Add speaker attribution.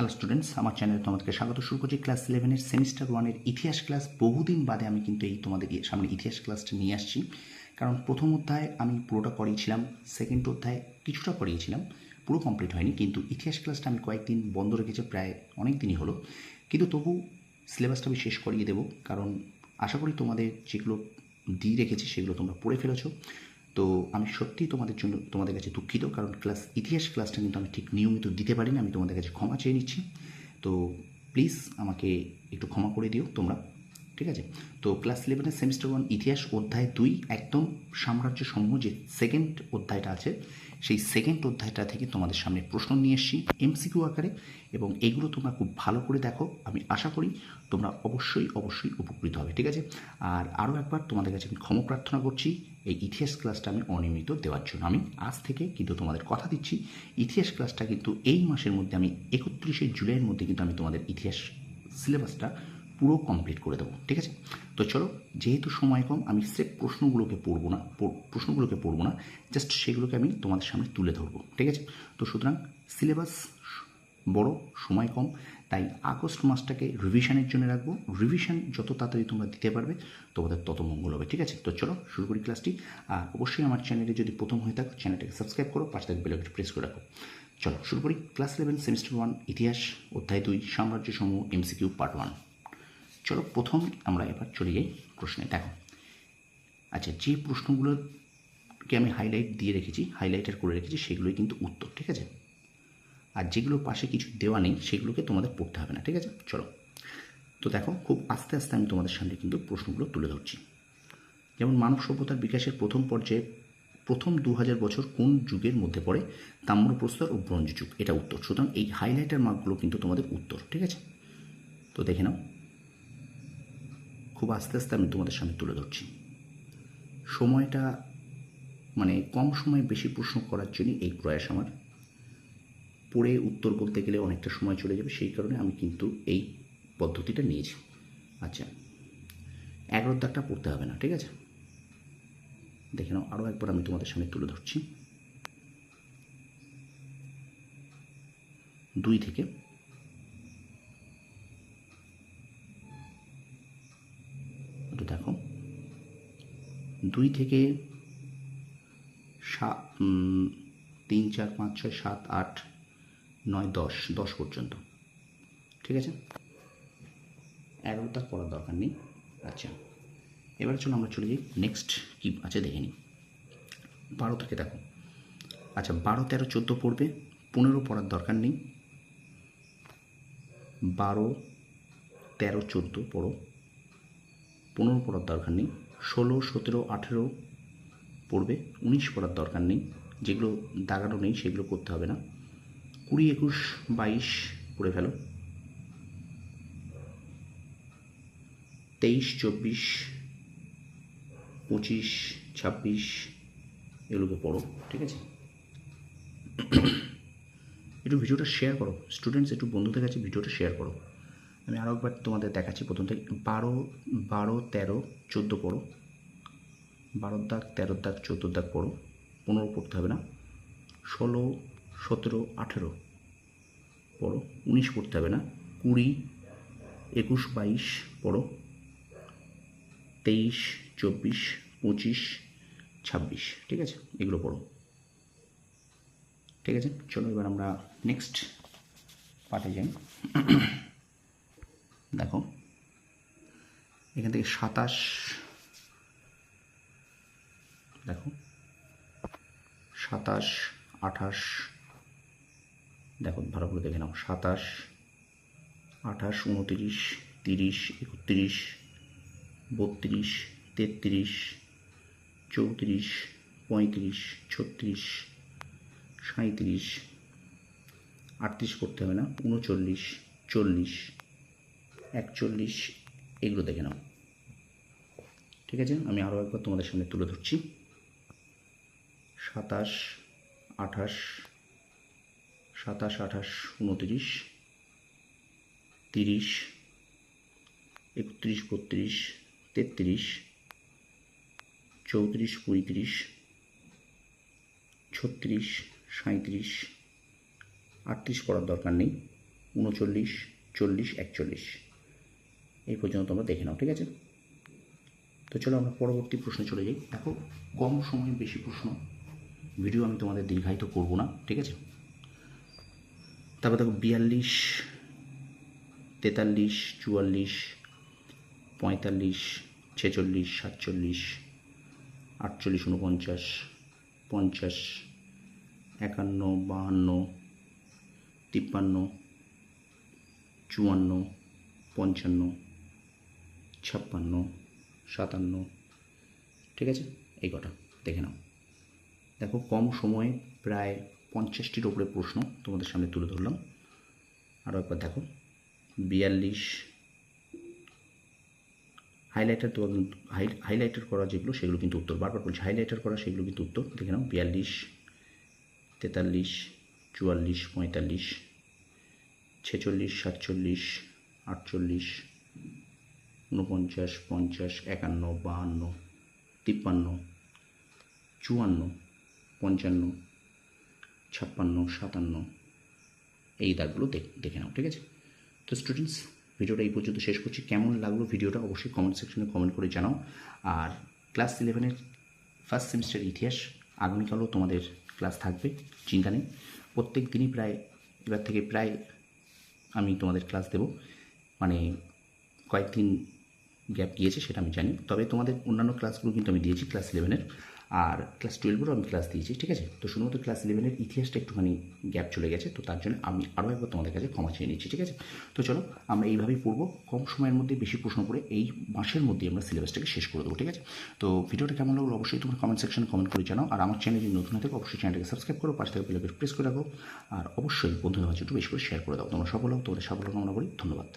Speaker 1: Hello students আমার চ্যানেলে তোমাদেরকে স্বাগত। শুরু করছি ক্লাস ইলেভেনের সেমিস্টার ওয়ানের ইতিহাস ক্লাস বহুদিন বাদে আমি কিন্তু এই তোমাদের সামনে ইতিহাস ক্লাসটা নিয়ে আসছি। কারণ প্রথম অধ্যায় আমি পুরোটা করিয়েছিলাম সেকেন্ড অধ্যায় কিছুটা করিয়েছিলাম পুরো কমপ্লিট হয়নি, কিন্তু ইতিহাস ক্লাসটা আমি কয়েকদিন বন্ধ রেখেছি, প্রায় অনেক দিনই হলো। কিন্তু তবু সিলেবাসটা আমি শেষ করিয়ে দেবো, কারণ আশা করি তোমাদের যেগুলো দিয়ে রেখেছি সেগুলো তোমরা পড়ে ফেলেছো। তো আমি সত্যিই তোমাদের জন্য, তোমাদের কাছে দুঃখিত, কারণ ক্লাস ইতিহাস ক্লাসটা কিন্তু আমি ঠিক নিয়মিত দিতে পারি না আমি তোমাদের কাছে ক্ষমা চেয়ে নিচ্ছি। তো প্লিজ আমাকে একটু ক্ষমা করে দিও তোমরা। ঠিক আছে? তো ক্লাস ইলেভেনের সেমিস্টার ওয়ান ইতিহাস অধ্যায় দুই একদম সাম্রাজ্য সমূহ যে সেকেন্ড অধ্যায়টা আছে, সেই সেকেন্ড অধ্যায়টা থেকে তোমাদের সামনে প্রশ্ন নিয়ে এসেছি এমসিকিউ আকারে এবং এগুলো তোমরা খুব ভালো করে দেখো, আমি আশা করি তোমরা অবশ্যই অবশ্যই উপকৃত হবে, ঠিক আছে? আর আরও একবার তোমাদের কাছে আমি ক্ষমা প্রার্থনা করছি, এই ইতিহাস ক্লাসটা আমি অনিয়মিত দেওয়ার জন্য। আমি আজ থেকে কিন্তু তোমাদের কথা দিচ্ছি, ইতিহাস ক্লাসটা কিন্তু এই মাসের মধ্যে আমি একত্রিশে জুলাইয়ের মধ্যে কিন্তু আমি তোমাদের ইতিহাস সিলেবাসটা পুরো কমপ্লিট করে দেবো, ঠিক আছে? তো চলো, যেহেতু সময় কম, আমি স্রেফ প্রশ্নগুলোকে পড়ব না প্রশ্নগুলোকে পড়ব না জাস্ট সেগুলোকে আমি তোমাদের সামনে তুলে ধরবো, ঠিক আছে? তো সুতরাং সিলেবাস বড়, সময় কম, তাই আগস্ট মাসটাকে রিভিশনের জন্য রাখব। রিভিশন যত তাড়াতাড়ি তোমরা দিতে পারবে, তোমাদের তত মঙ্গল হবে, ঠিক আছে? তো চলো, শুরু করি ক্লাসটি আর অবশ্যই আমার চ্যানেলে যদি প্রথম হয়ে থাকো চ্যানেলটাকে সাবস্ক্রাইব করো, পাশে থাকা বেলকে প্রেস করে রাখো। চলো, শুরু করি। ক্লাস ইলেভেন সেমিস্টার ওয়ান ইতিহাস, অধ্যায় দুই সাম্রাজ্য সমূহ এমসিকিউ পার্ট ওয়ান চলো প্রথম আমরা এবার চলে যাই প্রশ্নে। দেখো। আচ্ছা যে প্রশ্নগুলোকে আমি হাইলাইট দিয়ে রেখেছি হাইলাইটার করে রেখেছি, সেগুলোই কিন্তু উত্তর, ঠিক আছে? আর যেগুলো পাশে কিছু দেওয়া নেই, সেগুলোকে তোমাদের পড়তে হবে না, ঠিক আছে? চলো। তো দেখো, খুব আস্তে আস্তে আমি তোমাদের সামনে কিন্তু প্রশ্নগুলো তুলে ধরছি। যেমন মানব সভ্যতার বিকাশের প্রথম পর্যায়ে, প্রথম দু হাজার বছর কোন যুগের মধ্যে পড়ে? তাম্রপ্রস্তর ও ব্রঞ্জ যুগ, এটা উত্তর। সুতরাং এই হাইলাইটার মার্কগুলো কিন্তু তোমাদের উত্তর, ঠিক আছে? তো দেখে নাও। খুব আস্তে আস্তে আমি তোমাদের সামনে তুলে ধরছি। সময়টা মানে কম সময়ে বেশি প্রশ্ন করার জন্য এই প্রয়াস আমার। পড়ে উত্তর বলতে গেলে অনেকটা সময় চলে যাবে, সেই কারণে আমি কিন্তু এই পদ্ধতিটা নিয়েছি। আচ্ছা এগারো দাগটা পড়তে হবে না, ঠিক আছে? দেখে নাও আরও একবার আমি তোমাদের সামনে তুলে ধরছি। দুই থেকে একটু দেখো দুই থেকে সাত তিন, চার, পাঁচ, ছয়, সাত, আট, নয়, দশ দশ পর্যন্ত। ঠিক আছে? এগারোটা পড়ার দরকার নেই। আচ্ছা এবার চলো আমরা চলে যাই নেক্সট কী আছে দেখে নিই। বারো থেকে দেখো। আচ্ছা বারো, তেরো, চোদ্দ পড়বে, পনেরো পড়ার দরকার নেই। বারো, তেরো, চোদ্দ পড়ো। পনেরো পড়ার দরকার নেই। ষোলো, সতেরো, আঠেরো পড়বে। উনিশ পড়ার দরকার নেই। যেগুলো দাগানো নেই, সেগুলো করতে হবে না। কুড়ি, একুশ, বাইশ পড়ে ফেলো। তেইশ, চব্বিশ, পঁচিশ, ছাব্বিশ এগুলোকে পড়ো, ঠিক আছে? একটু ভিডিওটা শেয়ার করো। স্টুডেন্টস একটু বন্ধুদের কাছে ভিডিওটা শেয়ার করো। আমি আরও একবার তোমাদের দেখাচ্ছি। প্রথম থেকে বারো বারো, তেরো, চোদ্দ পড়ো। বারোর দাগ তেরোর দাগ চোদ্দোর দাগ পড়ো। পনেরো পড়তে হবে না। ষোলো, সতেরো, আঠেরো পড়ো। উনিশ পড়তে হবে না। কুড়ি, একুশ, বাইশ পড়ো। তেইশ, চব্বিশ, পঁচিশ, ছাব্বিশ। ঠিক আছে? এগুলো পড়ো। ঠিক আছে? চলো এবার আমরা নেক্সট পার্টে যাই। দেখো। এখান থেকে সাতাশ। দেখো। সাতাশ, আঠাশ। দেখো ভালো করে দেখে নাও। সাতাশ, আঠাশ, উনতিরিশ, তিরিশ, একত্রিশ, বত্রিশ, তেত্রিশ, চৌত্রিশ, পঁয়ত্রিশ, ছত্রিশ সাঁত্রিশ আটত্রিশ করতে হবে না, উনচল্লিশ, চল্লিশ। একচল্লিশ, এগুলো দেখে নাও। ঠিক আছে? আমি আরও একবার তোমাদের সামনে তুলে ধরছি। সাতাশ, আঠাশ সাতাশ, আঠাশ, উনত্রিশ, তিরিশ, একত্রিশ, বত্রিশ, তেত্রিশ, চৌত্রিশ, পঁয়ত্রিশ, ছত্রিশ সাঁত্রিশ আটত্রিশ পড়ার দরকার নেই। উনচল্লিশ, চল্লিশ, একচল্লিশ। এই পর্যন্ত তোমরা দেখে নাও, ঠিক আছে? তো চলো আমরা পরবর্তী প্রশ্নে চলে যাই। দেখো, কম সময়ে বেশি প্রশ্ন ভিডিও আমি তোমাদের দীর্ঘায়িত করব না, ঠিক আছে? তারপর দেখো, বিয়াল্লিশ, তেতাল্লিশ, চুয়াল্লিশ, পঁয়তাল্লিশ, ছেচল্লিশ, সাতচল্লিশ, আটচল্লিশ উনপঞ্চাশ পঞ্চাশ, একান্ন, বাহান্ন, তিপ্পান্ন, চুয়ান্ন, পঞ্চান্ন ছাপ্পান্ন, সাতান্ন, ঠিক আছে? এই কটা, দেখে নাও। দেখো, কম সময়ে প্রায় পঞ্চাশটির ওপরে প্রশ্ন তোমাদের সামনে তুলে ধরলাম। আরও একবার দেখো, বিয়াল্লিশ হাইলাইটার কিন্তু হাইলাইটার করা যেগুলো, সেগুলো কিন্তু উত্তর। বারবার বলছি হাইলাইটার করা, সেগুলো কিন্তু উত্তর। দেখে নাও, বিয়াল্লিশ, তেতাল্লিশ, চুয়াল্লিশ, পঁয়তাল্লিশ, ছেচল্লিশ, সাতচল্লিশ, আটচল্লিশ উনপঞ্চাশ পঞ্চাশ, একান্ন, বাহান্ন, তিপ্পান্ন, চুয়ান্ন, পঞ্চান্ন, ছাপ্পান্ন, সাতান্ন। এই দাগগুলো দেখ- দেখে নাও, ঠিক আছে? তো স্টুডেন্টস ভিডিওটা এই পর্যন্ত শেষ করছি। কেমন লাগল ভিডিওটা অবশ্যই কমেন্ট সেকশনে কমেন্ট করে জানাও। আর ক্লাস ইলেভেনের ফার্স্ট সেমিস্টার ইতিহাস আগামীকালও তোমাদের ক্লাস থাকবে, চিন্তা নেই। প্রত্যেক দিনই প্রায়, এবার থেকে প্রায় আমি তোমাদের ক্লাস দেব। মানে কয়েকদিন গ্যাপ গিয়েছে সেটা আমি জানি। তবে তোমাদের অন্যান্য ক্লাসগুলো কিন্তু আমি দিয়েছি ক্লাস ইলেভেনের আর ক্লাস টুয়েলভেরও আমি ক্লাস দিয়েছি, ঠিক আছে? তো শুধুমাত্র ক্লাস ইলেভেনের ইতিহাসটা একটুখানি গ্যাপ চলে গেছে, তো তার জন্য আমি আরও একবার তোমাদের কাছে ক্ষমা চেয়ে নিচ্ছি, ঠিক আছে? তো চলো, আমরা এইভাবেই পড়ব। কম সময়ের মধ্যে বেশি প্রশ্ন করে এই মাসের মধ্যে আমরা সিলেবাসটাকে শেষ করে দেবো, ঠিক আছে? তো ভিডিওটা কেমন লাগল অবশ্যই তোমরা কমেন্ট সেকশনে কমেন্ট করে জানাও। আর আমার চ্যানেল যদি নতুন থাকে, অবশ্যই চ্যানেলটাকে সাবস্ক্রাইব করো, পাশে থেকে প্রেস করে রাখো। আর অবশ্যই বন্ধুদের মাঝে একটু বেশি করে শেয়ার করে দাও। তোমরা সফল হোক তোমাদের সাফল্য কামনা করি। ধন্যবাদ।